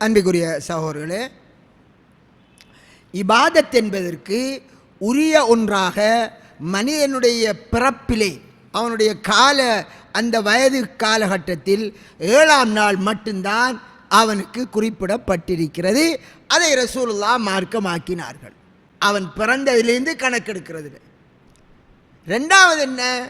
அன்புக்குரிய சகோதரர்களே இபாதத் என்பதற்கு உரிய ஒன்றாக மனிதனுடைய பிறப்பிலே அவனுடைய கால அந்த வயது காலகட்டத்தில் ஏழாம் நாள் மட்டும்தான் அவனுக்கு குறிப்பிடப்பட்டிருக்கிறது. அதை ரசூலுல்லா மார்க்கமாக்கினார்கள். அவன் பிறந்ததிலிருந்து கணக்கெடுக்கிறது. ரெண்டாவது என்ன?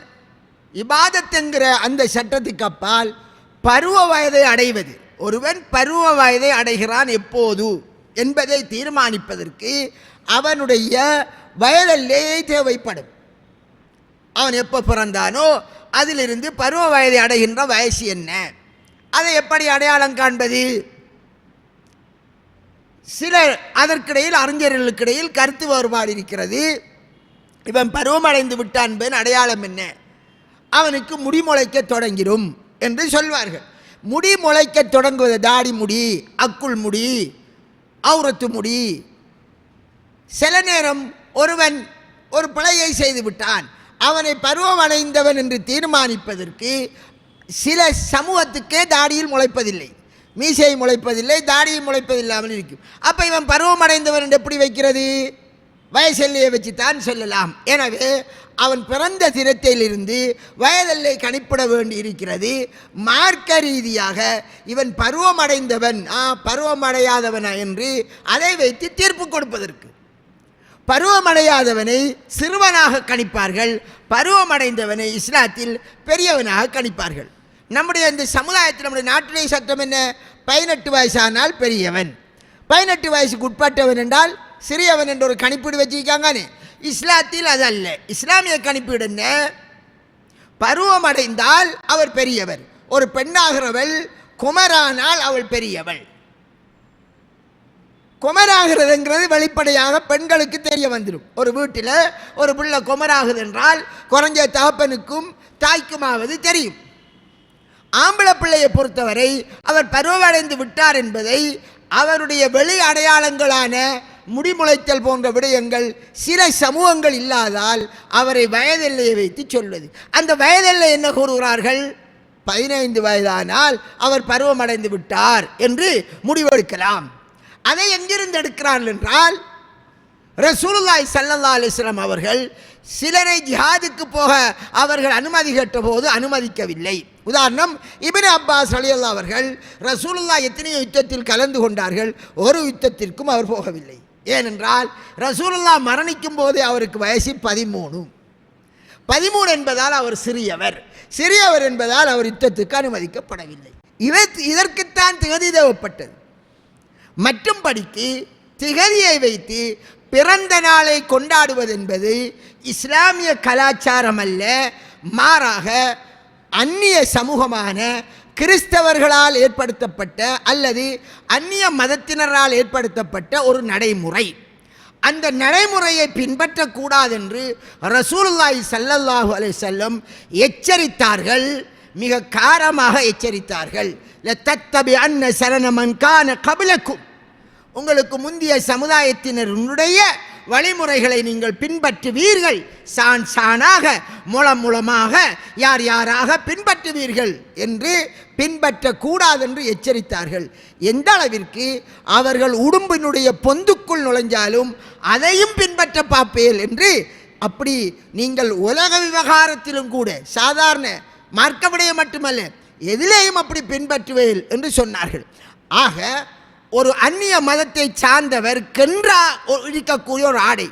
இபாதத்துங்கிற அந்த சட்டத்துக்கு அப்பால் பருவ வயதை அடைவது. ஒருவன் பருவ வயதை அடைகிறான் எப்போது என்பதை தீர்மானிப்பதற்கு அவனுடைய வயதிலே தேவைப்படும். அவன் எப்போ பிறந்தானோ அதிலிருந்து பருவ வயதை அடைகின்ற வயசு என்ன? அதை எப்படி அடையாளம் காண்பது? சிலர் அதற்கிடையில் அறிஞர்களுக்கிடையில் கருத்து வேறுபாடு இருக்கிறது. இவன் பருவமடைந்து விட்டான் என்பதன் அடையாளம் என்ன? அவனுக்கு முடிமுளைக்க தொடங்கிடும் என்று சொல்வார்கள். முடி முளைக்க தொடங்குவது தாடி முடி அக்குள் முடி அவுரத்து முடி. சில நேரம் ஒருவன் ஒரு பிழையை செய்துவிட்டான் அவனை அவனை பருவமடைந்தவன் என்று தீர்மானிப்பதற்கு சில சமூகத்துக்கே தாடியில் முளைப்பதில்லை. மீசையை முளைப்பதில்லை தாடியை முளைப்பதில்லாமல் இருக்கும். அப்போ இவன் பருவமடைந்தவன் என்று எப்படி வைக்கிறது? வயசெல்லையை வச்சு தான் சொல்லலாம். எனவே அவன் பிறந்த தினத்திலிருந்து வயதெல்லை கணிப்பிட வேண்டி இருக்கிறது மார்க்க ரீதியாக இவன் பருவமடைந்தவன் ஆ பருவமடையாதவனா என்று அதை வைத்து தீர்ப்பு கொடுப்பதற்கு. பருவமடையாதவனை சிறுவனாக கணிப்பார்கள் பருவமடைந்தவனை இஸ்லாத்தில் பெரியவனாக கணிப்பார்கள். நம்முடைய இந்த சமுதாயத்தில் நம்முடைய நாட்டிலே சட்டம் என்ன? பதினெட்டு வயசானால் பெரியவன். பதினெட்டு வயசுக்கு உட்பட்டவன் என்றால் சிறியவன் என்ற ஒரு கணிப்பீடு வச்சிருக்காங்கன்னு. இஸ்லாத்தில் அது அல்ல இஸ்லாமிய கணிப்பீடு என்ன? பருவமடைந்தால் அவர் பெரியவர். ஒரு பெண்ணாகிறவள் குமரானால் அவள் பெரியவள். குமராகிறதுங்கிறது வெளிப்படையாக பெண்களுக்கு தெரிய வந்துடும் ஒரு வீட்டில் ஒரு பிள்ளை குமராகுது என்றால் குறைஞ்ச தகப்பனுக்கும் தாய்க்குமாவது தெரியும். ஆம்பளை பிள்ளையை பொறுத்தவரை அவர் பருவமடைந்து விட்டார் என்பதை அவருடைய வெளி அடையாளங்களான முடிமுளைத்தல் போன்ற விடயங்கள் சில சமூகங்கள் இல்லாதால் அவரை வயதெல்லையை வைத்து சொல்வது. அந்த வயதெல்லை என்ன கூறுகிறார்கள்? பதினைந்து வயதானால் அவர் பருவமடைந்து விட்டார் என்று முடிவெடுக்கலாம். அதை எங்கிருந்து எடுக்கிறார்கள் என்றால் ரசூலுல்லாய் சல்லல்லா அலிஸ்லாம் அவர்கள் சிலரை ஜிஹாதுக்கு போக அவர்கள் அனுமதி கேட்டபோது அனுமதிக்கவில்லை. உதாரணம் இபின் அப்பாஸ் அலியல்லா அவர்கள் ரசூலுல்லா எத்தனையோ யுத்தத்தில் கலந்து கொண்டார்கள் ஒரு யுத்தத்திற்கும் அவர் போகவில்லை. ஏனென்றால் ரசூலுல்லா மரணிக்கும் போதே அவருக்கு வயசு பதிமூணு. பதிமூணு என்பதால் அவர் சிறியவர். சிறியவர் என்பதால் அவர் யுத்தத்துக்கு அனுமதிக்கப்படவில்லை. இவை இதற்குத்தான் திகதி தேவைப்பட்டது. மற்றும் படிக்கு திகதியை வைத்து பிறந்த நாளை கொண்டாடுவது என்பது இஸ்லாமிய கலாச்சாரம் அல்ல மாறாக அந்நிய சமூகமான கிறிஸ்தவர்களால் ஏற்படுத்தப்பட்ட அல்லது அந்நிய மதத்தினரால் ஏற்படுத்தப்பட்ட ஒரு நடைமுறை. அந்த நடைமுறையை பின்பற்றக்கூடாது என்று ரசூலுல்லாஹி ஸல்லல்லாஹு அலைஹி செல்லம் எச்சரித்தார்கள். மிக காரமாக எச்சரித்தார்கள். தத்தபி அன்ன சரணமன் கான கபிலக்கும். உங்களுக்கு முந்தைய சமுதாயத்தினருடைய வழிமுறைகளை நீங்கள் பின்பற்றுவீர்கள். சான் சானாக மூலம் மூலமாக யார் யாராக பின்பற்றுவீர்கள் என்று பின்பற்றக்கூடாது என்று எச்சரித்தார்கள். எந்த அளவிற்கு அவர்கள் உடும்பினுடைய பொந்துக்குள் நுழைஞ்சாலும் அதையும் பின்பற்ற பார்ப்பேல் என்று அப்படி நீங்கள் உலக விவகாரத்திலும் கூட சாதாரண மார்க்க விடயம் மட்டுமல்ல எதிலேயும் அப்படி பின்பற்றுவேல் என்று சொன்னார்கள். ஆக ஒரு அந்நிய மதத்தை சார்ந்தவர் கென்றா இருக்கக்கூடிய ஒரு ஆடை.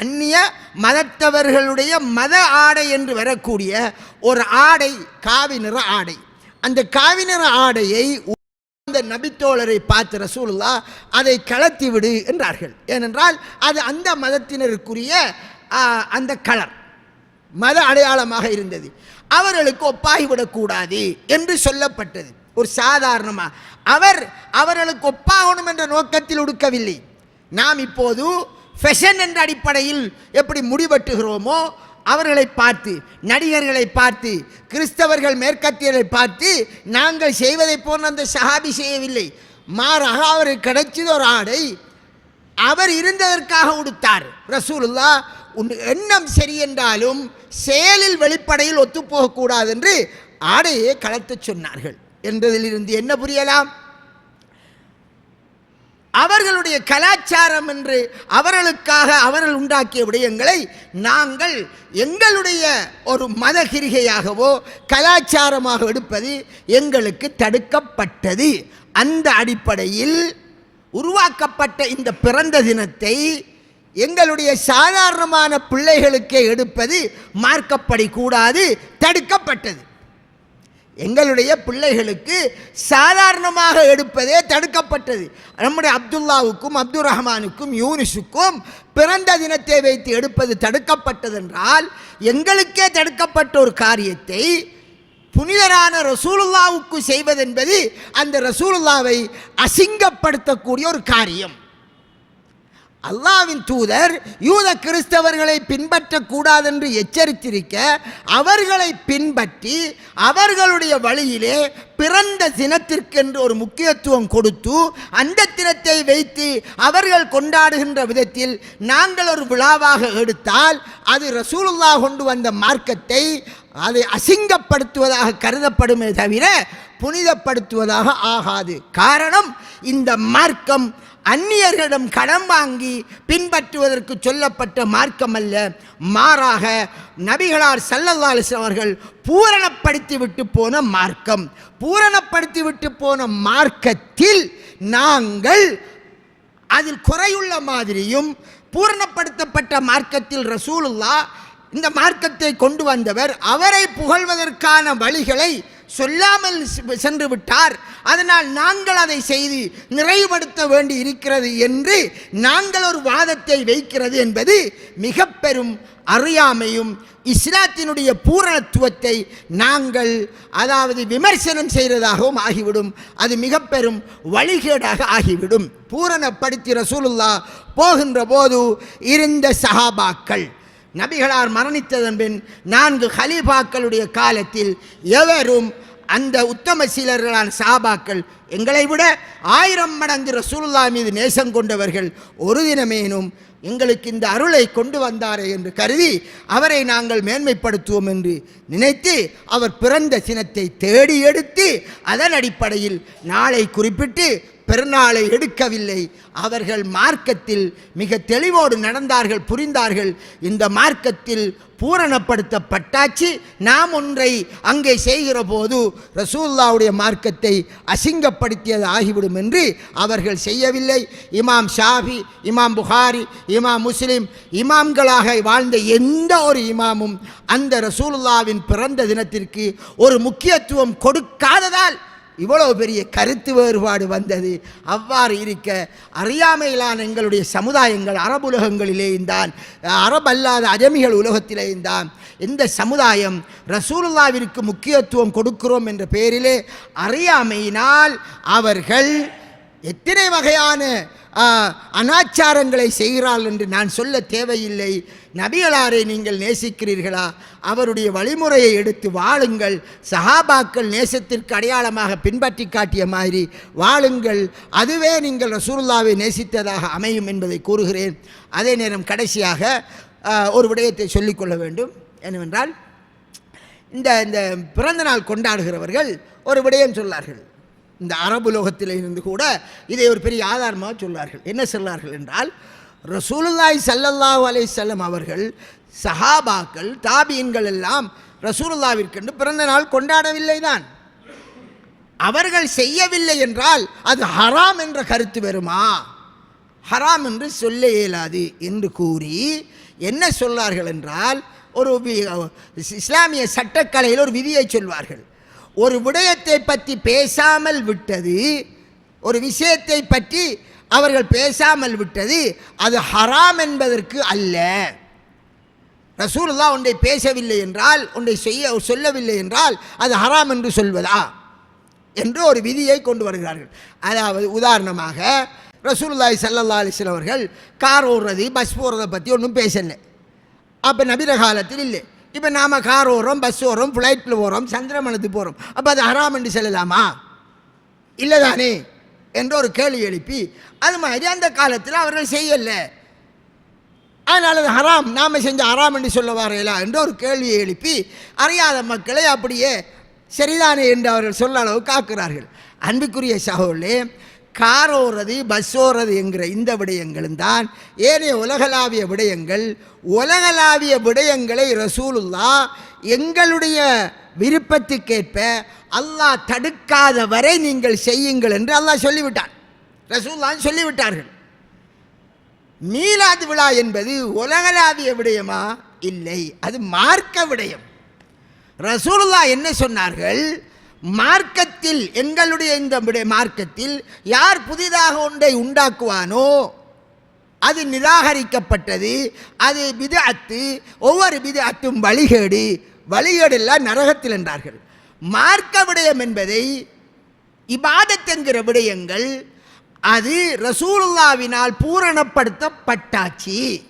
அந்நிய மதத்தவர்களுடைய மத ஆடை என்று வரக்கூடிய ஒரு ஆடை காவி நிற ஆடை. அந்த காவி நிற ஆடையை அந்த நபித்தோழரை பார்த்து ரசூலுல்லா அதை கலத்தி விடு என்றார்கள். ஏனென்றால் அது அந்த மதத்தினருக்குரிய அந்த கலர் மத அடையாளமாக இருந்தது. அவர்களுக்கு ஒப்பாகிவிடக்கூடாது என்று சொல்லப்பட்டது. ஒரு சாதாரணமாக அவர் அவர்களுக்கு ஒப்பாகணும் என்ற நோக்கத்தில் உடுக்கவில்லை. நாம் இப்போது ஃபெஷன் என்ற அடிப்படையில் எப்படி முடிவெட்டுகிறோமோ அவர்களை பார்த்து நடிகர்களை பார்த்து கிறிஸ்தவர்கள் மேற்கத்தியரை பார்த்து நாங்கள் செய்வதை போன்ற அந்த சஹாபி செய்யவில்லை. மாறாக அவருக்கு கிடைச்சது ஒரு ஆடை அவர் இருந்ததற்காக உடுத்தார். ரசூலுல்லா உன் எண்ணம் சரி என்றாலும் செயலில் வெளிப்படையில் ஒத்துப்போகக்கூடாது என்று ஆடையை கலத்து சொன்னார்கள். என்பதிலிருந்து என்ன புரியலாம்? அவர்களுடைய கலாச்சாரம் என்று அவர்களுக்காக அவர்கள் உண்டாக்கிய விடயங்களை நாங்கள் எங்களுடைய ஒரு மத கிரிகையாகவோ கலாச்சாரமாக எடுப்பது எங்களுக்கு தடுக்கப்பட்டது. அந்த அடிப்படையில் உருவாக்கப்பட்ட இந்த பிறந்த தினத்தை எங்களுடைய சாதாரணமான பிள்ளைகளுக்கே எடுப்பது மார்க்கப்படி கூடாது தடுக்கப்பட்டது. எங்களுடைய பிள்ளைகளுக்கு சாதாரணமாக எடுப்பதே தடுக்கப்பட்டது. நம்முடைய அப்துல்லாவுக்கும் அப்துல் ரஹ்மானுக்கும் யூனிஸுக்கும் பிறந்த தினத்தை வைத்து எடுப்பது தடுக்கப்பட்டதென்றால் எங்களுக்கே தடுக்கப்பட்ட ஒரு காரியத்தை புனிதரான ரசூலுல்லாவுக்கு செய்வதென்பது அந்த ரசூலுல்லாவை அசிங்கப்படுத்தக்கூடிய ஒரு காரியம். அல்லாவின் தூதர் யூத கிறிஸ்தவர்களை பின்பற்றக்கூடாது என்று எச்சரித்திருக்க அவர்களை பின்பற்றி அவர்களுடைய வழியிலே பிறந்த தினத்திற்கென்று ஒரு முக்கியத்துவம் கொடுத்து அந்த தினத்தை வைத்து அவர்கள் கொண்டாடுகின்ற விதத்தில் நாங்கள் ஒரு விழாவாக எடுத்தால் அது ரசூலுல்லா கொண்டு வந்த மார்க்கத்தை அதை அசிங்கப்படுத்துவதாக கருதப்படுமே தவிர புனிதப்படுத்துவதாக ஆகாது. காரணம் இந்த மார்க்கம் அந்நியர்களிடம் கடன் வாங்கி பின்பற்றுவதற்கு சொல்லப்பட்ட மார்க்கம் அல்ல மாறாக நபிகளார் சல்லல்லா அவர்கள் பூரணப்படுத்தி விட்டு போன மார்க்கம். பூரணப்படுத்தி விட்டு போன மார்க்கத்தில் நாங்கள் அதில் குறையுள்ள மாதிரியும் பூரணப்படுத்தப்பட்ட மார்க்கத்தில் ரசூலுல்லா இந்த மார்க்கத்தை கொண்டு வந்தவர் அவரை புகழ்வதற்கான வழிகளை சொல்லாமல் சென்று விட்டார். அதனால் நாங்கள் அதை செய்து நிறைவுபடுத்த வேண்டி இருக்கிறது என்று நாங்கள் ஒரு வாதத்தை வைக்கிறது என்பது மிக பெரும் அறியாமையும் இஸ்லாத்தினுடைய பூரணத்துவத்தை நாங்கள் அதாவது விமர்சனம் செய்கிறதாகவும் ஆகிவிடும். அது மிக பெரும் வழிகேடாக ஆகிவிடும். பூரணப்படுத்தி ரசூலுல்லா போகின்ற போது இருந்த சஹாபாக்கள் நபிகளார் மரணித்ததன் பின் நான்கு ஹலீஃபாக்களுடைய காலத்தில் எவரும் அந்த உத்தம சீலர்களான சாபாக்கள் எங்களை விட ஆயிரம் மடங்கு ரசூலுல்லா மீது நேசம் கொண்டவர்கள் ஒரு தினமேனும் எங்களுக்கு இந்த அருளை கொண்டு வந்தாரே என்று கருதி அவரை நாங்கள் மேன்மைப்படுத்துவோம் என்று நினைத்து அவர் பிறந்த சினத்தை தேடி எடுத்து அதன் அடிப்படையில் நாளை குறிப்பிட்டு பெருநாளை எடுக்கவில்லை. அவர்கள் மார்க்கத்தில் மிக தெளிவோடு நடந்தார்கள் புரிந்தார்கள். இந்த மார்க்கத்தில் பூரணப்படுத்தப்பட்டாச்சு. நாம் ஒன்றை அங்கே செய்கிற போது ரசூல்லாவுடைய மார்க்கத்தை அசிங்கப்படுத்தியது ஆகிவிடும் என்று அவர்கள் செய்யவில்லை. இமாம் ஷாஃபி இமாம் புகாரி இமாம் முஸ்லீம் இமாம்களாக வாழ்ந்த எந்த ஒரு இமாமும் அந்த ரசூல்லாவின் பிறந்த தினத்திற்கு ஒரு முக்கியத்துவம் கொடுக்காததால் இவ்வளவு பெரிய கருத்து வேறுபாடு வந்தது. அவ்வாறு இருக்க அறியாமையிலான எங்களுடைய சமுதாயங்கள் அரபுலகங்களிலேயும் தான் அரபல்லாத அஜமிகள் உலகத்திலேயும் தான் இந்த சமுதாயம் ரசூலுல்லாவிற்கு முக்கியத்துவம் கொடுக்கிறோம் என்ற பெயரிலே அறியாமையினால் அவர்கள் எத்தனை வகையான அனாச்சாரங்களை செய்கிறாள் என்று நான் சொல்ல தேவையில்லை. நபிகளாரை நீங்கள் நேசிக்கிறீர்களா? அவருடைய வழிமுறையை எடுத்து வாழுங்கள். சஹாபாக்கள் நேசத்திற்கு அடையாளமாக பின்பற்றி காட்டிய மாதிரி வாழுங்கள். அதுவே நீங்கள் ரசூல்லாவை நேசித்ததாக அமையும் என்பதை கூறுகிறேன். அதே நேரம் கடைசியாக ஒரு விடயத்தை சொல்லிக்கொள்ள வேண்டும். என்னவென்றால் இந்த இந்த பிறந்தநாள் கொண்டாடுகிறவர்கள் ஒரு விடயம் சொல்லார்கள். இந்த அரபு லோகத்தில் இருந்து கூட இதை ஒரு பெரிய ஆதாரமாக சொல்லார்கள் என்ன சொல்கிறார்கள் என்றால் ரசூலுல்லாய் சல்லல்லாஹு அலை செல்லம் அவர்கள் சஹாபாக்கள் தாபியன்கள் எல்லாம் ரசூலுல்லாவிற்கென்று பிறந்த நாள் கொண்டாடவில்லை தான். அவர்கள் செய்யவில்லை என்றால் அது ஹராம் என்ற கருத்து வருமா? ஹராம் என்று சொல்ல இயலாது என்று கூறி என்ன சொல்லார்கள் என்றால் ஒரு இஸ்லாமிய சட்டக்கலையில் ஒரு விதியை சொல்வார்கள். ஒரு விடயத்தை பற்றி பேசாமல் விட்டது ஒரு விஷயத்தை பற்றி அவர்கள் பேசாமல் விட்டது அது ஹராம் என்பதற்கு அல்ல. ரசூல்லா ஒன்றை பேசவில்லை என்றால் ஒன்றை செய்ய சொல்லவில்லை என்றால் அது ஹராம் என்று சொல்வதா? என்று ஒரு விதியை கொண்டு வருகிறார்கள். அதாவது உதாரணமாக ரசூல்லாய் சல்லா அலைஹி அவர்கள் கார் ஓடுறது பஸ் போடுறதை பற்றி ஒன்றும் பேசலை. அப்போ நபிர காலத்தில் இல்லை. இப்போ நாம் கார் ஓடுறோம் பஸ் ஓடுறோம் ஃப்ளைட்டில் போகிறோம் சந்திரமணத்துக்கு போகிறோம் அப்போ அது ஹராம் என்று சொல்லலாமா? இல்லை தானே என்ற ஒரு கேள்வி எழுப்பி அது மாதிரி அந்த காலத்தில் அவர்கள் செய்யலை. அதனால் அது ஹராம் நாம் செஞ்ச ஹராம் என்று சொல்ல வரையலா என்று ஒரு கேள்வியை எழுப்பி அறியாத மக்களை அப்படியே சரிதானே என்று அவர்கள் சொல்ல அளவு காக்கிறார்கள். அன்புக்குரிய சகோலே கார் ஓடுறது பஸ் ஓடுறது என்கிற இந்த விடயங்களும் தான் ஏனைய உலகளாவிய விடயங்கள். உலகளாவிய விடயங்களை ரசூலுல்லா எங்களுடைய விருப்பத்துக்கேற்ப அல்லாஹ் தடுக்காத வரை நீங்கள் செய்யுங்கள் என்று அல்லாஹ் சொல்லிவிட்டான். ரசூல்லான் சொல்லிவிட்டார்கள். மீலாது விழா என்பது உலகளாவிய விடயமா? இல்லை அது மார்க்க விடயம். ரசூலுல்லா என்ன சொன்னார்கள்? மார்க்கத்தில் எங்களுடைய இந்த மார்க்கத்தில் யார் புதிதாக ஒன்றை உண்டாக்குவானோ அது நிராகரிக்கப்பட்டது அது பிதஅத்து ஒவ்வொரு பிதஅத்தும் வழிகேடு வழிகேடு வழிகேடெல்லாம் நரகத்தில் என்றார்கள். மார்க்க விடயம் என்பதை இபாதத் என்கிற விடயங்கள் அது ரசூலுல்லாவினால் பூரணப்படுத்தப்பட்டாச்சு.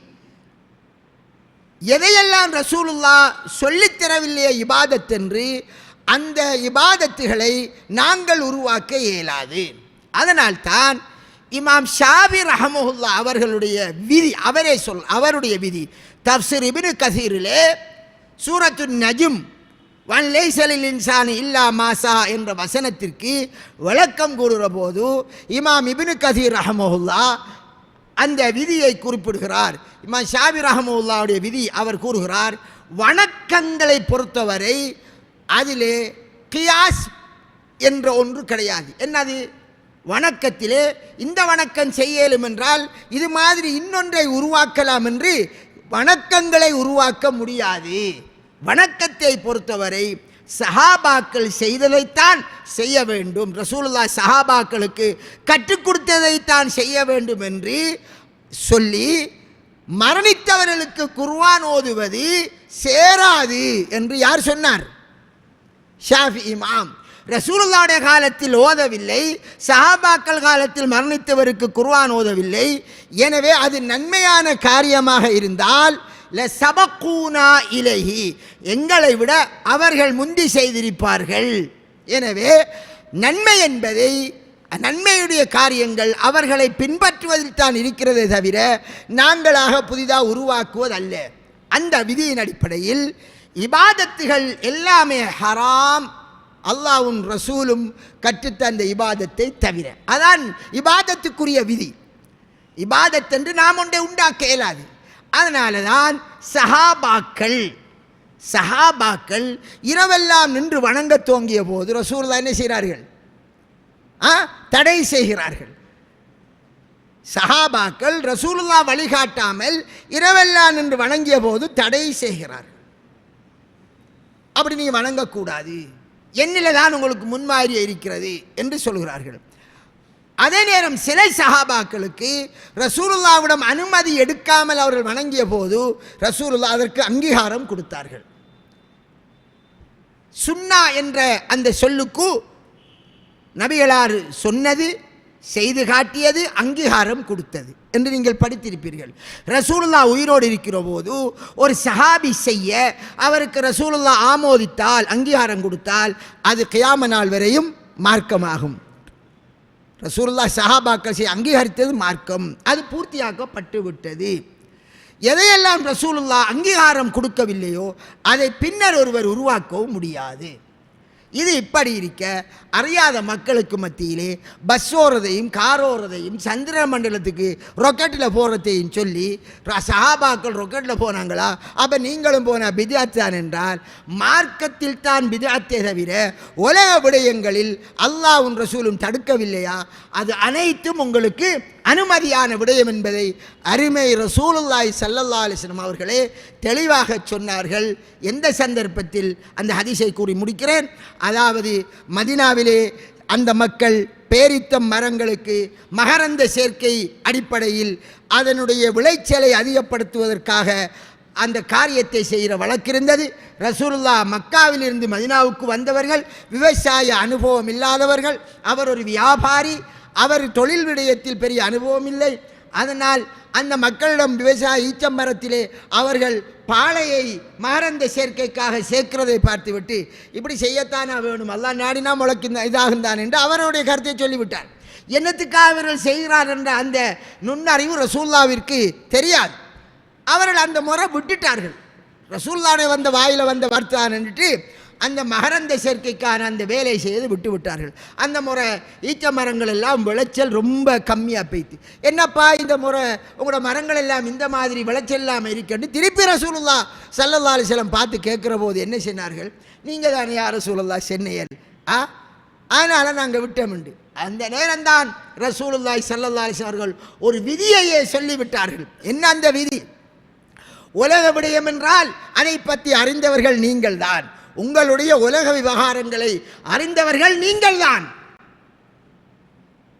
எதையெல்லாம் ரசூலுல்லா சொல்லித் தரவில்லையே இபாதத் என்று அந்த இபாதத்துகளை நாங்கள் உருவாக்க இயலாது. அதனால்தான் இமாம் ஷாபி ரஹமுல்லா அவர்களுடைய விதி அவரே சொல் அவருடைய விதி. தப்சிர் இபினு கசீரிலே சூரத்து நஜும் வன் லேசலில் இல்லா மாசா என்ற வசனத்திற்கு விளக்கம் கூறுகிற போது இமாம் இபினு கசீர் ரஹமுல்லா அந்த விதியை குறிப்பிடுகிறார். இமாம் ஷாபி ரஹமுல்லாவுடைய விதி அவர் கூறுகிறார் வணக்கங்களை பொறுத்தவரை அதிலே கியாஸ் என்ற ஒன்று கிடையாது. என்னது? வணக்கத்திலே. இந்த வணக்கம் செய்யலும் என்றால் இது மாதிரி இன்னொன்றை உருவாக்கலாம் என்று வணக்கங்களை உருவாக்க முடியாது. வணக்கத்தை பொறுத்தவரை சஹாபாக்கள் செய்ததைத்தான் செய்ய வேண்டும். ரசூலுல்லா சஹாபாக்களுக்கு கற்றுக் கொடுத்ததைத்தான் செய்ய வேண்டும் என்று சொல்லி மரணித்தவர்களுக்கு குர்வான் ஓதுவது சேராது என்று யார் சொன்னார்? ஷாஃபி இமாம். ரசூலுல்லாவுடைய காலத்தில் ஓதவில்லை. சஹாபாக்கள் காலத்தில் மரணித்தவருக்கு குர்வான் ஓதவில்லை. எனவே அது நன்மையான காரியமாக இருந்தால் ல சபக்கூனா இலகி எங்களை விட அவர்கள் முந்தி செய்திருப்பார்கள். எனவே நன்மை என்பதை நன்மையுடைய காரியங்கள் அவர்களை பின்பற்றுவதில் தான் இருக்கிறதே தவிர நாங்களாக புதிதாக உருவாக்குவதல்ல. அந்த விதியின் அடிப்படையில் இபாதத்துகள் எல்லாமே ஹராம். அல்லாவும் ரசூலும் கற்றுத்தந்த இபாதத்தை தவிர. அதான் இபாதத்துக்குரிய விதி. இபாதத் என்று நாம் ஒன்றை உண்டாக்க இயலாது. அதனால தான் சஹாபாக்கள் சஹாபாக்கள் இரவெல்லாம் நின்று வணங்க தோங்கிய போது ரசூல்லா என்ன செய்கிறார்கள்? ஆ? தடை செய்கிறார்கள். சஹாபாக்கள் ரசூலுல்லா வழிகாட்டாமல் இரவெல்லாம் நின்று வணங்கிய போது தடை செய்கிறார்கள். அப்படி நீங்கள் வணங்கக்கூடாது. என்னில் தான் உங்களுக்கு முன்மாதிரி இருக்கிறது என்று சொல்கிறார்கள். அதே நேரம் சில சஹாபாக்களுக்கு ரசூலுல்லாவிடம் அனுமதி எடுக்காமல் அவர்கள் வணங்கிய போது ரசூலுல்லா அதற்கு அங்கீகாரம் கொடுத்தார்கள். சுன்னா என்ற அந்த சொல்லுக்கு நபிகளார் சொன்னது செய்து காட்டியது அங்கீகாரம் கொடுத்தது. என்று நீங்கள் படித்திருப்பீர்கள். ரசூலுல்லா உயிரோடு இருக்கிற போது ஒரு சஹாபி செய்ய அவருக்கு ரசூலுல்லா ஆமோதித்தால் அங்கீகாரம் கொடுத்தால் அது கியாம நாள் வரையும் மார்க்கமாகும். ரசூலுல்லா சஹாபாக்கள் செய்ய அங்கீகரித்தது மார்க்கம். அது பூர்த்தியாக்கப்பட்டு விட்டது. எதையெல்லாம் ரசூலுல்லா அங்கீகாரம் கொடுக்கவில்லையோ அதை பின்னர் ஒருவர் உருவாக்கவும் முடியாது. இது இப்படி இருக்க. அறியாத மக்களுக்கு மத்தியிலே பஸ் ஓடுறதையும் கார் ஓடுறதையும் சந்திர மண்டலத்துக்கு ரொக்கெட்டில் போகிறதையும் சொல்லி சஹாபாக்கள் ரொக்கெட்டில் போனாங்களா? அப்போ நீங்களும் போன பிதாத் தான் என்றால் மார்க்கத்தில் தான் பிதாத்தே தவிர உலக விடயங்களில் அல்லாஹ்வும் சூழும் தடுக்கவில்லையா? அது அனைத்தும் உங்களுக்கு அனுமதியான விடயம் என்பதை அருமை ரசூலுல்லாய் சல்லல்லா அலிஸ்லம் அவர்களே தெளிவாக சொன்னார்கள். எந்த சந்தர்ப்பத்தில்? அந்த ஹதிசை கூறி முடிக்கிறேன். அதாவது மதினாவிலே அந்த மக்கள் பேரித்தம் மரங்களுக்கு மகரந்த சேர்க்கை அடிப்படையில் அதனுடைய விளைச்சலை அதிகப்படுத்துவதற்காக அந்த காரியத்தை செய்கிற வழக்கிருந்தது ரசூல்லா மக்காவிலிருந்து மதினாவுக்கு வந்தவர்கள் விவசாய அனுபவம் இல்லாதவர்கள் அவர் ஒரு வியாபாரி அவர் தொழில் விடயத்தில் பெரிய அனுபவம் இல்லை. அதனால் அந்த மக்களிடம் விவசாய ஈச்சம்பரத்திலே அவர்கள் பாளையை மகரந்த சேர்க்கைக்காக சேர்க்கிறதை பார்த்துவிட்டு இப்படி செய்யத்தானா வேணும்? அல்லா நாடினா முளைக்கும் இதாகுந்தான் என்று அவருடைய கருத்தை சொல்லிவிட்டார். என்னத்துக்காக அவர்கள் செய்கிறார் என்ற அந்த நுண்ணறிவு ரசூல்லாவிற்கு தெரியாது. அவர்கள் அந்த முறை விட்டுட்டார்கள். ரசூல்லாவுடைய வந்த வாயில் வந்த வார்த்தான்ட்டு அந்த மகரந்த சேர்க்கைக்கான அந்த வேலை செய்து விட்டு விட்டார்கள் அந்த முறை ஈச்ச மரங்கள் எல்லாம் விளைச்சல் ரொம்ப கம்மியாக போயிட்டு என்னப்பா இந்த முறை உங்களோட மரங்கள் எல்லாம் இந்த மாதிரி விளைச்சல் இல்லாமல் இருக்கன்னு திருப்பி ரசூலுல்லா சல்லல்லா அலிஸ்லம் பார்த்து கேட்குற போது என்ன சொன்னார்கள்? நீங்கள் தானே யார் ரசூலுல்லா சென்னையல் ஆ? அதனால் நாங்கள் விட்டோம்ண்டு அந்த நேரம்தான் ரசூலுல்லாய் சல்லல்லா அவர்கள் ஒரு விதியையே சொல்லிவிட்டார்கள். என்ன அந்த விதி? உலக விடயம் என்றால் அதை பற்றி அறிந்தவர்கள் நீங்கள்தான். உங்களுடைய உலக விவகாரங்களை அறிந்தவர்கள் நீங்கள்தான்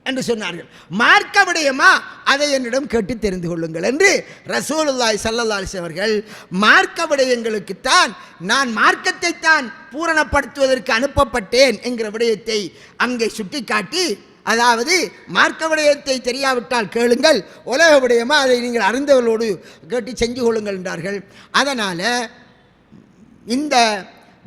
என்று சொன்னார்கள். மார்க்க விடயமா அதை என்னிடம் கேட்டு தெரிந்து கொள்ளுங்கள் என்று ரசூலுல்லாய் சல்லல்லாஸ் அவர்கள் மார்க்க விடயங்களுக்குத்தான் நான் மார்க்கத்தை தான் பூரணப்படுத்துவதற்கு அனுப்பப்பட்டேன் என்கிற விடயத்தை அங்கே சுட்டிக்காட்டி அதாவது மார்க்க விடயத்தை தெரியாவிட்டால் கேளுங்கள் உலக விடயமா அதை நீங்கள் அறிந்தவர்களோடு கேட்டு செஞ்சு கொள்ளுங்கள் என்றார்கள். அதனால் இந்த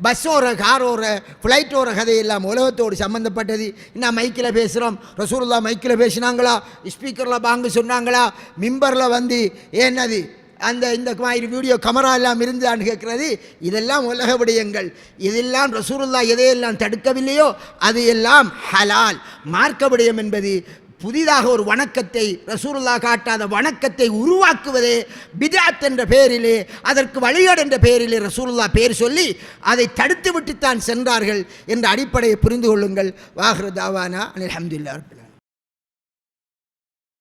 பஸ்ஸோர காரோர கதை கதையெல்லாம் உலகத்தோடு சம்மந்தப்பட்டது என்ன மைக்கில் பேசுகிறோம் ரசூல்லா மைக்கில் பேசினாங்களா? ஸ்பீக்கரில் பாங்கு சொன்னாங்களா? மிம்பரில் வந்து என்னது? அந்த இந்த மாதிரி வீடியோ கமரா எல்லாம் இருந்தான்னு கேட்குறது இதெல்லாம் உலக விடயங்கள். இதெல்லாம் ரசூருல்லா எதையெல்லாம் தடுக்கவில்லையோ அது எல்லாம் ஹலால் மார்க்க விடயம் என்பது புதிதாக ஒரு வணக்கத்தை ரசூலுல்லா காட்டாத வணக்கத்தை உருவாக்குவதே பிதாத் என்ற பெயரிலே அதற்கு வழிகாடு என்ற பெயரிலே ரசூலுல்லா பேர் சொல்லி அதை தடுத்து விட்டுத்தான் சென்றார்கள் என்ற அடிப்படையை புரிந்து கொள்ளுங்கள். வாஹ்ரதாவானா அலமதுல்லா